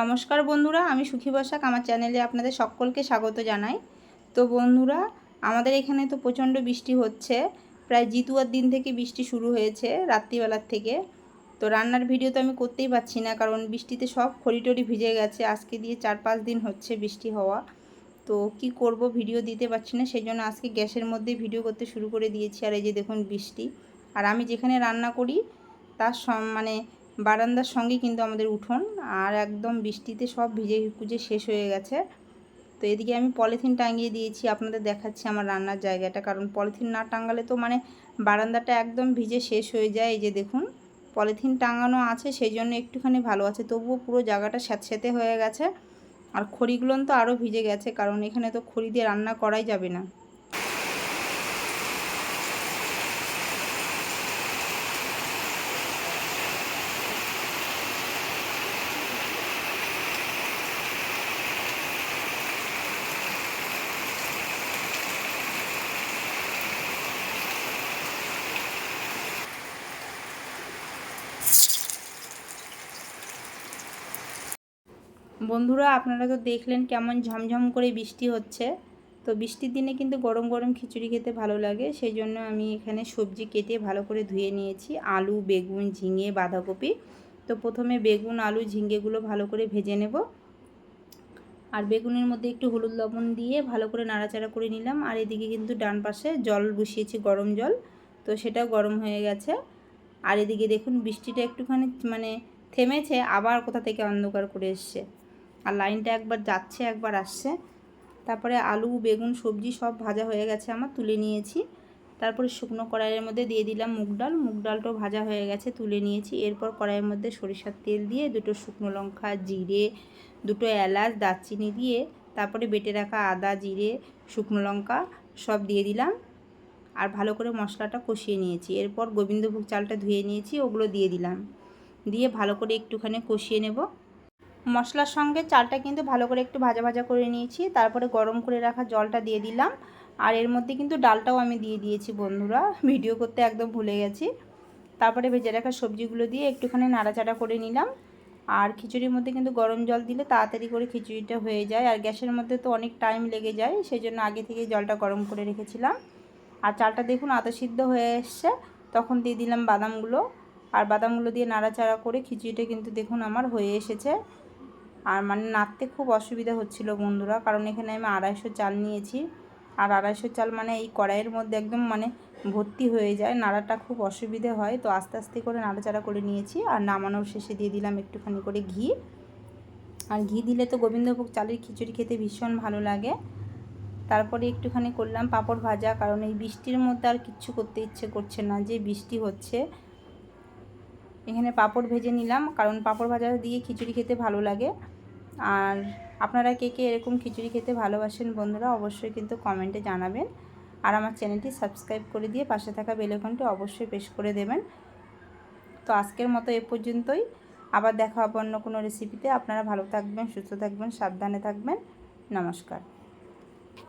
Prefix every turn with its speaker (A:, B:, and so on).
A: নমস্কার বন্ধুরা, আমি সুখী বসাক। আমার চ্যানেলে আপনাদের সকলকে স্বাগত জানাই। তো বন্ধুরা, আমাদের এখানে তো প্রচণ্ড বৃষ্টি হচ্ছে। প্রায় জিতুয়ার দিন থেকে বৃষ্টি শুরু হয়েছে রাত্রিবেলার থেকে। তো রান্নার ভিডিও তো আমি করতেই পারছি না, কারণ বৃষ্টিতে সব খড়িটড়ি ভিজে গেছে। আজকে দিয়ে চার পাঁচ দিন হচ্ছে বৃষ্টি হওয়া। তো কি করব, ভিডিও দিতে পারছি না সেই জন্য আজকে গ্যাসের মধ্যে ভিডিও করতে শুরু করে দিয়েছি। আর এই যে দেখুন বৃষ্টি। আর আমি যেখানে রান্না করি, তার মানে বারান্দার সঙ্গে কিন্তু আমাদের উঠোন, আর একদম বৃষ্টিতে সব ভিজে কুজে শেষ হয়ে গেছে। তো এদিকে আমি পলিথিন টাঙিয়ে দিয়েছি, আপনাদের দেখাচ্ছি আমার রান্নার জায়গাটা, কারণ পলিথিন না টাঙালে তো মানে বারান্দাটা একদম ভিজে শেষ হয়ে যায়, এই যে দেখুন। পলিথিন টাঙানো আছে সেই জন্য একটুখানি ভালো আছে, তবুও পুরো জায়গাটা স্যাঁতস্যাঁতে হয়ে গেছে। আর খড়িগুলো তো আরও ভিজে গেছে, কারণ এখানে তো খড়ি দিয়ে রান্না করাই যাবে না। বন্ধুরা, আপনারা তো দেখলেন কেমন ঝমঝম করে বৃষ্টি হচ্ছে। তো বৃষ্টির দিনে কিন্তু গরম গরম খিচুড়ি খেতে ভালো লাগে। সেই জন্য আমি এখানে সবজি কেটে ভালো করে ধুয়ে নিয়েছি। আলু, বেগুন, ঝিঙে, বাঁধাকপি। তো প্রথমে বেগুন, আলু ঝিঙেগুলো ভালো করে ভেজে নেব। আর বেগুনের মধ্যে একটু হলুদ লবণ দিয়ে ভালো করে নাড়াচাড়া করে নিলাম। আর এদিকে কিন্তু ডান পাশে জল বসিয়েছি, গরম জল। তো সেটাও গরম হয়ে গেছে। আর এদিকে দেখুন, বৃষ্টিটা একটুখানি মানে থেমেছে, আবার কোথা থেকে অন্ধকার করে এসছে। আর লাইনটা একবার যাচ্ছে, একবার আসছে। তারপরে আলু, বেগুন, সবজি সব ভাজা হয়ে গেছে আমার, তুলে নিয়েছি। তারপরে শুকনো কড়াইয়ের মধ্যে দিয়ে দিলাম মুগ ডাল। মুগ ডালটাও ভাজা হয়ে গেছে, তুলে নিয়েছি। এরপর কড়াইয়ের মধ্যে সরিষার তেল দিয়ে দুটো শুকনো লঙ্কা, জিরে, দুটো এলাচ, দারচিনি দিয়ে তারপরে বেটে রাখা আদা, জিরে, শুকনো লঙ্কা সব দিয়ে দিলাম। আর ভালো করে মশলাটা কষিয়ে নিয়েছি। এরপর গোবিন্দভোগ চালটা ধুয়ে নিয়েছি, ওগুলো দিয়ে দিলাম। দিয়ে ভালো করে একটুখানি কষিয়ে নেব। মশলার সঙ্গে চালটা কিন্তু ভালো করে একটু ভাজা ভাজা করে নিয়েছি। তারপরে গরম করে রাখা জলটা দিয়ে দিলাম। আর এর মধ্যে কিন্তু ডালটাও আমি দিয়ে দিয়েছি বন্ধুরা। ভিডিও করতে একদম ভুলে গেছি। তারপরে ভেজে রাখা সবজিগুলো দিয়ে একটুখানি নাড়াচাড়া করে নিলাম। আর খিচুড়ির মধ্যে কিন্তু গরম জল দিলে তাড়াতাড়ি করে খিচুড়িটা হয়ে যায়। আর গ্যাসের মধ্যে তো অনেক টাইম লেগে যায় সেই জন্য আগে থেকে জলটা গরম করে রেখেছিলাম। আর চালটা দেখুন আদা সিদ্ধ হয়ে এসছে। তখন দিয়ে দিলাম বাদামগুলো। আর বাদামগুলো দিয়ে নাড়াচাড়া করে খিচুড়িটা কিন্তু দেখুন আমার হয়ে এসেছে। আর মানে নাড়তে খুব অসুবিধা হচ্ছিল বন্ধুরা, কারণ এখানে আমি আড়াইশো চাল নিয়েছি। আর আড়াইশো চাল মানে এই কড়াইয়ের মধ্যে একদম মানে ভর্তি হয়ে যায়, নাড়াটা খুব অসুবিধে হয়। তো আস্তে আস্তে করে নাড়াচাড়া করে নিয়েছি আর নামানোর শেষে দিয়ে দিলাম একটুখানি করে ঘি। আর ঘি দিলে তো গোবিন্দভোগ চালের খিচুড়ি খেতে ভীষণ ভালো লাগে। তারপরে একটুখানি করলাম পাঁপড় ভাজা, কারণ এই বৃষ্টির মধ্যে আর কিচ্ছু করতে ইচ্ছে করছে না, যে বৃষ্টি হচ্ছে। এখানে পাঁপড় ভেজে নিলাম, কারণ পাঁপড় ভাজা দিয়ে খিচুড়ি খেতে ভালো লাগে। আর আপনারা কে কে এরকম খিচুড়ি খেতে ভালোবাসেন বন্ধুরা, অবশ্যই কিন্তু কমেন্টে জানাবেন। আর আমার চ্যানেলটি সাবস্ক্রাইব করে দিয়ে পাশে থাকা বেলেকনটি অবশ্যই পেশ করে দেবেন। তো আজকের মতো এ পর্যন্তই। আবার দেখা হবে অন্য কোনো রেসিপিতে আপনারা ভালো থাকবেন, সুস্থ থাকবেন, সাবধানে থাকবেন। নমস্কার।